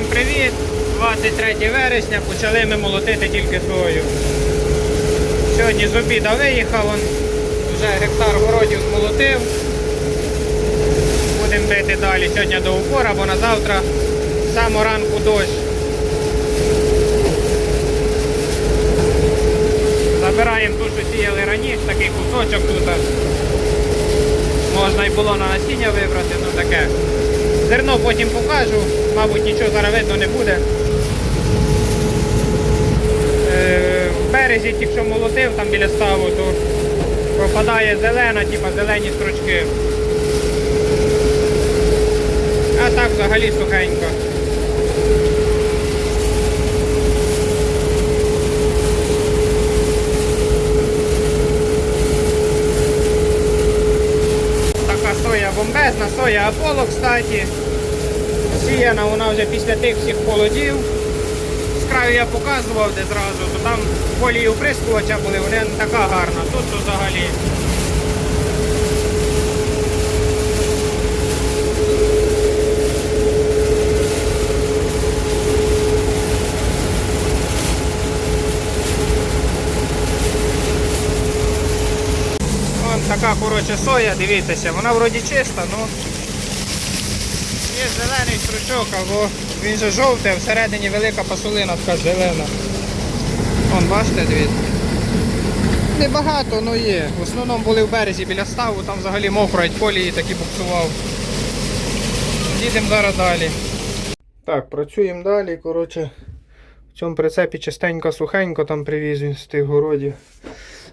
Всім привіт! 23 вересня почали ми молотити тільки сою. Сьогодні з обіда виїхав, он вже гектар городів змолотив. Будемо бити далі сьогодні до упора, бо на завтра з ранку дощ. Забираємо ту, що сіяли раніше, такий кусочок тут. Можна й було на насіння вибрати, ну таке. Зерно потім покажу, мабуть нічого зараз видно не буде. Е, в березі якщо молотив там біля ставу, то пропадає зелена, типа зелені строчки. А так взагалі сухенько. Така бомбезна, соя Аполло, кстати. Сіяна вона вже після тих всіх холодів. З краю я показував де зразу, то там полі оприскувача були, вони не така гарна. Тут взагалі. Вон така коротше соя, дивіться, вона вроді чиста, ну є зелений стручок, або він же жовтий, а всередині велика пасулина така зелена. Вон, бачите, дивіться. Небагато, але є. В основному були в березі біля ставу, там взагалі мокро, ать полі і таки буксував. Їдемо зараз далі. Так, працюємо далі. Коротше, в цьому прицепі частенько сухенько там привіз він з тих городів.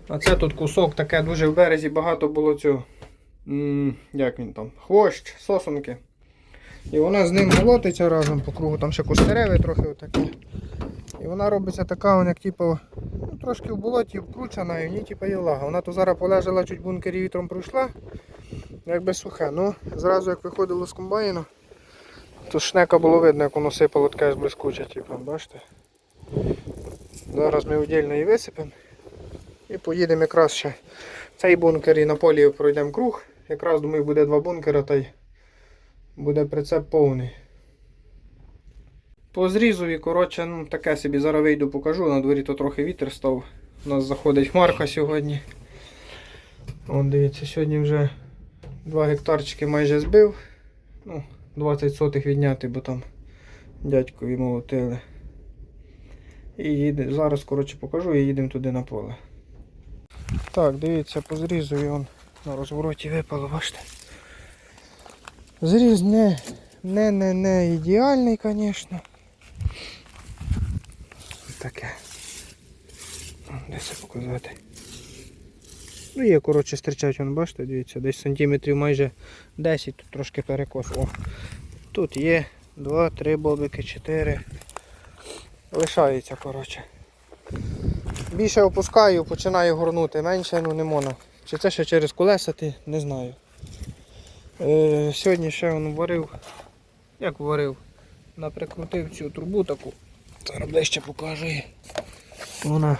А це тут кусок таке дуже в березі багато було цього. Як він там? Хвощ, сосунки. І вона з ним молотиться разом по кругу, там ще кустеревий трохи отаке. І вона робиться така, як типу, ну, трошки в болоті вкручена, і в ній типу, є влага. Вона то зараз полежала чуть бункері вітром пройшла, якби сухе. Ну, зразу як виходило з комбайну, то шнека було видно, як воно сипало таке ж блискуче, типу, бачите. Зараз ми віддільно її висипемо. І поїдемо якраз ще цей бункер і на полі пройдемо круг. Якраз думаю буде два бункера та й буде прицеп повний. По зрізові, коротше, ну таке собі зараз вийду покажу. На дворі то трохи вітер став. У нас заходить хмарка сьогодні. Вон дивіться, сьогодні вже 2 гектарчики майже збив. Ну, 20 сотих відняти, бо там дядькові молотили. І їде, зараз коротше, покажу і їдемо туди на поле. Так, дивіться, по зрізу він на розвороті випало, бачите. Зріз не, не, не, не ідеальний, звісно. Таке. Де це показати? Ну є, коротше, стрічать, вон, бачите, дивіться, десь сантиметрів майже 10, тут трошки перекос. О, тут є 2, 3 бобики, 4. Лишається, коротше. Більше опускаю, починаю горнути, менше ну не можна. Чи це ще через колеса ти, не знаю. Е, сьогодні ще він варив. Як варив? Наприкрутив цю трубу таку. Зараз ближче покажу. Вона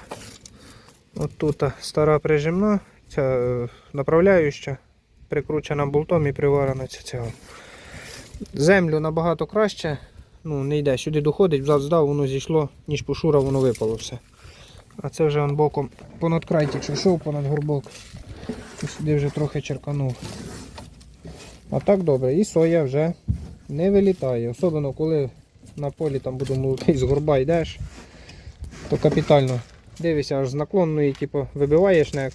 от тут стара прижимна, ця е, направляюча, прикручена болтом і приварена ця цього. Землю набагато краще, ну не йде, сюди доходить, взад здав, воно зійшло, ніж пошура, воно випало все. А це вже он боком понад край тільки йшов, понад горбок. І сюди вже трохи черканув. А так добре, і соя вже не вилітає. Особливо коли на полі там буду молотий з горба йдеш, то капітально. Дивишся, аж з наклонної, типу, вибиваєш нек.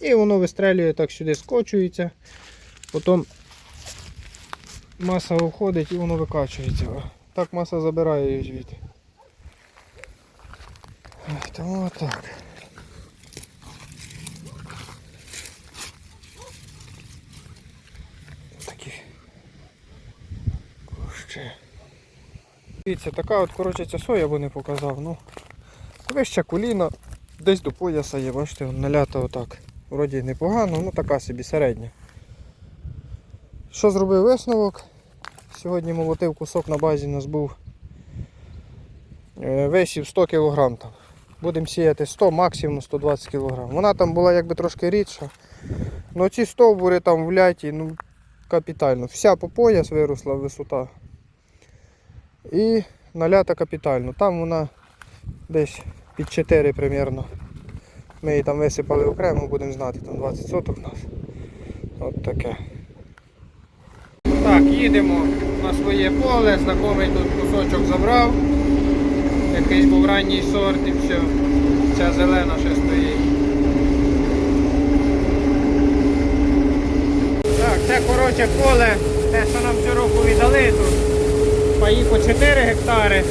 І воно вистрелює так сюди скочується. Потім маса виходить і воно викачується. Так маса забирає її звідти. Тому отак. Такі. Дивіться, така от коротше ця соя бо не показав. Ну, вища коліна, десь до пояса є, бачите, налята отак. Вроді непогано, ну така собі середня. Що зробив висновок? Сьогодні молотив кусок на базі у нас був весів 100 кг там. Будемо сіяти 100, максимум 120 кг. Вона там була якби трошки рідша. Ну ці стовбури там в ляті, ну капітально. Вся по пояс виросла висота. І налята капітально. Там вона десь під 4 примерно. Ми її там висипали окремо, будемо знати, там 20 соток у нас. От таке. Так, їдемо на своє поле, знайомий тут кусочок забрав. Якийсь був ранній сорт і все. Ця зелена ще стоїть. Так, це коротше поле, те, що нам цього року віддали тут. Паї по 4 гектари,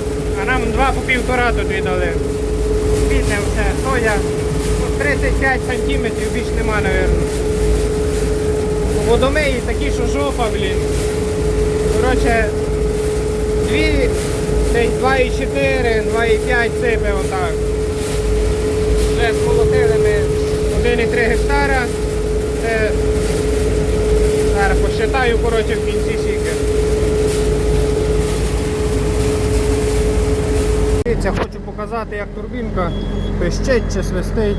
а нам два по півтора тут віддали. Бідне все, соя. Ну, 35 сантиметрів, більш нема, мабуть. Водомиї такі, що жопа, блін. Коротше, дві, десь 2,4, 2,5 сипе отак. Вже сколотили ми 1,3 гектара. Це зараз посчитаю, коротше, в кінці сіки. Дивіться, хочу показати, як турбінка пищить чи свистить.